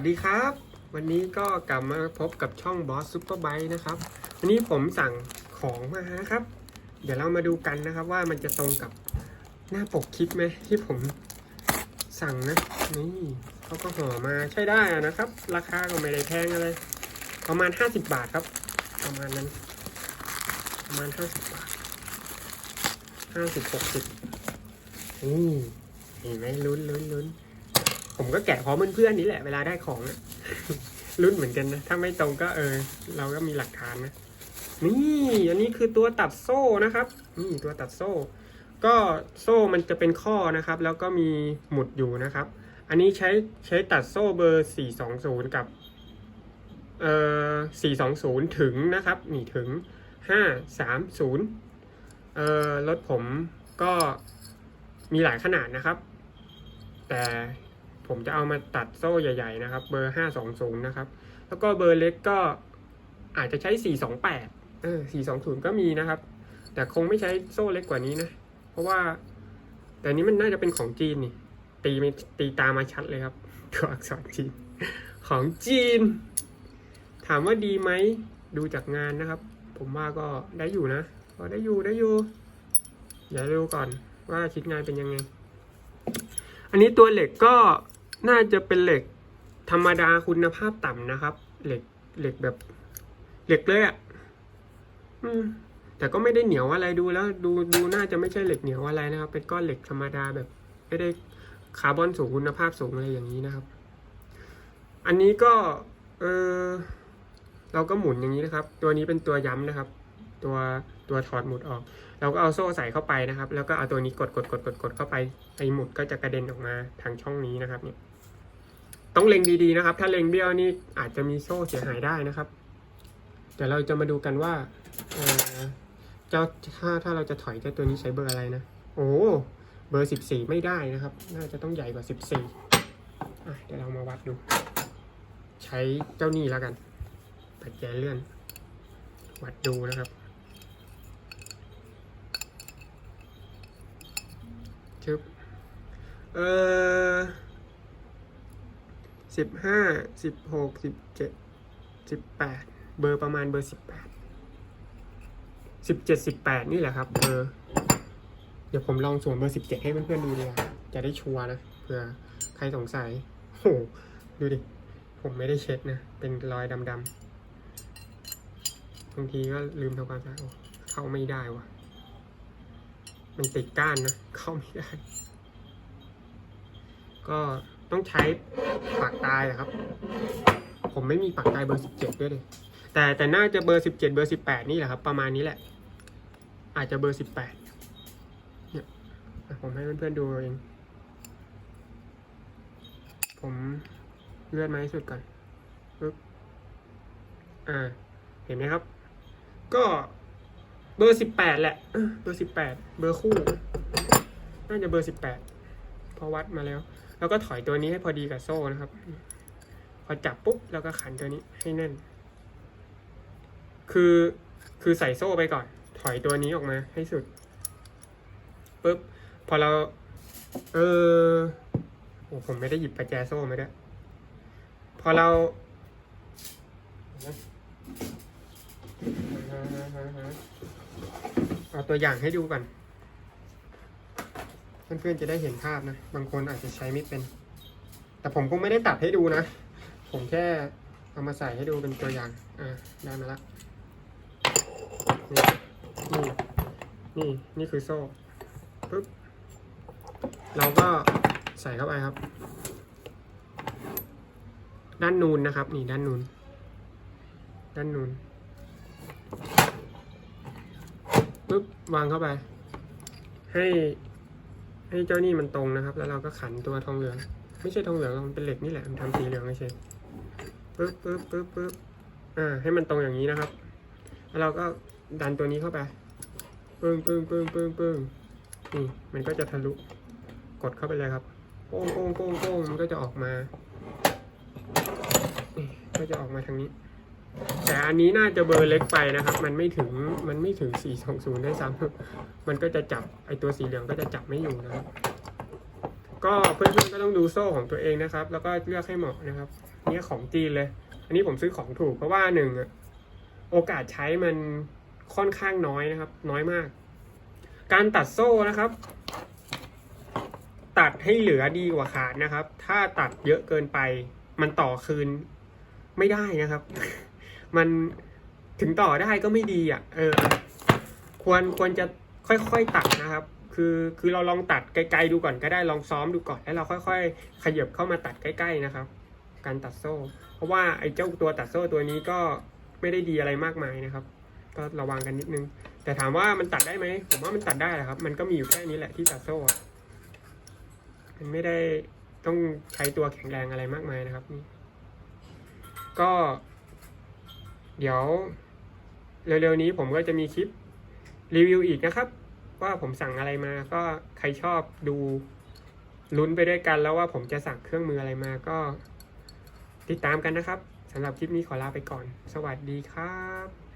วัสดีครับ วันนี้ก็กลับมาพบกับช่องบอสซูเปอร์ไบค์นะครับ วันนี้ผมสั่งของมานะครับ เดี๋ยวเรามาดูกันนะครับว่ามันจะตรงกับหน้าปกคลิปไหมที่ผมสั่งนะ นี่เขาก็ห่อมาใช้ได้นะครับ ราคาก็ไม่ได้แพงอะไร ประมาณ 50 บาทครับ ประมาณนั้น ประมาณ 50 บาท50 60นี่เห็นไหมลุ้นลุ้นลุ้น ผมก็แกะพร้อมเพื่อนๆนี่แหละเวลาได้ของอะรุ่นเหมือนกันนะ ถ้าไม่ตรงก็เออ เราก็มีหลักฐานนะนี่อันนี้คือตัวตัดโซ่นะครับนี่ตัวตัดโซ่ ก็โซ่มันจะเป็นข้อนะครับ แล้วก็มีหมุดอยู่นะครับ อันนี้ใช้ใช้ตัดโซ่เบอร์ 420 กับเอ่อ420 ถึงนะครับนี่ถึง 530เอ่อรถผมก็มีหลายขนาดนะครับ แต่ ผมจะเอามาตัดโซ่ใหญ่ๆนะครับ เบอร์520นย์นะครับ แล้วก็เบอร์เล็กก็อาจจะใช้428เออ420ก็มีนะครับ แต่คงไม่ใช้โซ่เล็กกว่านี้นะ เพราะว่า แต่นี้มันน่าจะเป็นของจีนนี่ ตีไม่ตีตามมาชัดเลยครับ ตัวอักษรจีน ของจีน ถามว่าดีไหม ดูจากงานนะครับ ผมว่าก็ได้อยู่นะ ก็ได้อยู่ได้อยู่เดี๋ยวดูก่อนว่าชิ้นงานเป็นยังไง อันนี้ตัวเหล็กก็ น่าจะเป็นเหล็กธรรมดาคุณภาพต่ำนะครับ เหล็กเหล็กแบบ เหล็กเลยอะ่ะอืม แต่ก็ไม่ได้เหนียวอะไรดูแล้ว ดูดูน่าจะไม่ใช่เหล็กเหนียวอะไรนะครับ เป็นก้อนเหล็กธรรมดาแบบ ไม่ได้คาร์บอนสูงคุณภาพสูงอะไรอย่างนี้นะครับ อันนี้ก็ เออเราก็หมุนอย่างนี้นะครับ ตัวนี้เป็นตัวย้ำนะครับ ตัวตัวถอดหมุดออก เราก็เอาโซ่ใส่เข้าไปนะครับ แล้วก็เอาตัวนี้กดกดกดกดกดเข้าไปไอหมุดก็จะกระเด็นออกมาทางช่องนี้นะครับเนี่ย ต้องเล็งดีๆนะครับ ถ้าเล็งเบี้ยวนี่อาจจะมีโซ่เสียหายได้นะครับเดี๋ยวเราจะมาดูกันว่าเจ้าถ้าถ้าเราจะถอยเจ้าตัวนี้ใช้เบอร์อะไรนะ โอ้เบอร์สิบสี่ไม่ได้นะครับ น่าจะต้องใหญ่กว่าสิบสี่เดี๋ยวเรามาวัดดู ใช้เจ้านี่แล้วกันปัดแจเลื่อน วัดดูนะครับ ชึบ เออ สิบห้าสิบหกสิบเจ็ดสิบแปดเบอร์ประมาณเบอร์สิบแปดสิบเจ็ดสิบแปดนี่แหละครับเบอร์เดี๋ยวผมลองสวมเบอร์สิบเจ็ดให้เพื่อนๆดูดีกว่าจะได้ชัวร์นะเผื่อใครสงสัยโอ้โหดูดิ ผมไม่ได้เช็ดนะ เป็นรอยดำๆบางทีก็ลืมทำความสะอาดเข้าไม่ได้วะมันติดก้านนะ เข้าไม่ได้ ก็ ต้องใช้ปากตายอครับ ผมไม่มีปากตายเบอร์สิบเจ็ดด้วยเลย แต่แต่น่าจะเบอร์สิบเจ็ดเบอร์สิบแปดนี่แหละครับ ประมาณนี้แหละ อาจจะเบอร์สิบแปดเนี่ยผมให้เพื่อนๆดูเอง ผมเลื่อนมาให้สุดก่อนปึ๊บอ่า เห็นไหมครับ ก็เบอร์สิบแปดแหละเออเบอร์สิบแปด เบอร์คู่ น่าจะเบอร์สิบแปด พอวัดมาแล้ว แล้วก็ถอยตัวนี้ให้พอดีกับโซ่นะครับ พอจับปุ๊บแล้วก็ขันตัวนี้ให้แน่น คือคือใส่โซ่ไปก่อน ถอยตัวนี้ออกมาให้สุดปุ๊บพอเรา เออโอ้ผมไม่ได้หยิบประแจโซ่มาด้วยพอเราเอาตัวอย่างให้ดูก่อน เพื่อนๆจะได้เห็นภาพนะ บางคนอาจจะใช้ไม่เป็น แต่ผมคงไม่ได้ตัดให้ดูนะ ผมแค่เอามาใส่ให้ดูเป็นตัวอย่าง อ่าได้มาละนี่นี่นี่นี่คือโซ่ปึ๊บเราก็ใส่เข้าไปครับ ด้านนูนนะครับ นี่ด้านนูนด้านนูนปึ๊บวางเข้าไป ให้ ให้เจ้านี่มันตรงนะครับ แล้วเราก็ขันตัวทองเหลือง ไม่ใช่ทองเหลืองมันเป็นเหล็กนี่แหละ มันทำสีเหลืองไม่ใช่ปึ๊บปึ๊บปึ๊บปึ๊บอ่า ให้มันตรงอย่างนี้นะครับ แล้วเราก็ดันตัวนี้เข้าไป ปึ้งปึ้งปึ้งปึ้งปึ้งนี่ มันก็จะทะลุ กดเข้าไปเลยครับโป้งโป้งโป้งโป้งมันก็จะออกมา ก็จะออกมาทางนี้ แต่อันนี้น่าจะเบอร์เล็กไปนะครับ มันไม่ถึงมันไม่ถึง 420ได้ซ้ำมันก็จะจับไอตัวสีเหลืองก็จะจับไม่อยู่นะครับ ก็เพื่อนๆก็ต้องดูโซ่ของตัวเองนะครับ แล้วก็เลือกให้เหมาะนะครับเนี่ยของจีนเลย อันนี้ผมซื้อของถูกเพราะว่าหนึ่งโอกาสใช้มันค่อนข้างน้อยนะครับ น้อยมาก การตัดโซ่นะครับ ตัดให้เหลือดีกว่าขาดนะครับ ถ้าตัดเยอะเกินไป มันต่อคืนไม่ได้นะครับ มันถึงต่อได้ก็ไม่ดีอะ เออ ควรควรจะค่อยๆตัดนะครับ คือคือเราลองตัดไกลๆดูก่อนก็ได้ลองซ้อมดูก่อนแล้วเราค่อย ๆ ขยับเข้ามาตัดใกล้ ๆนะครับ การตัดโซ่ เพราะว่าไอ้เจ้าตัวตัดโซ่ตัวนี้ก็ไม่ได้ดีอะไรมากมายนะครับ ก็ระวังกันนิดนึง แต่ถามว่ามันตัดได้ไหมผมว่ามันตัดได้แหละครับ มันก็มีอยู่แค่นี้แหละที่ตัดโซ่มันไม่ได้ต้องใช้ตัวแข็งแรงอะไรมากมายนะครับนี่ก็ เดี๋ยวเร็วๆนี้ผมก็จะมีคลิปรีวิวอีกนะครับ ว่าผมสั่งอะไรมาก็ใครชอบดูลุ้นไปด้วยกันแล้วว่าผมจะสั่งเครื่องมืออะไรมาก็ติดตามกันนะครับสำหรับคลิปนี้ขอลาไปก่อน สวัสดีครับ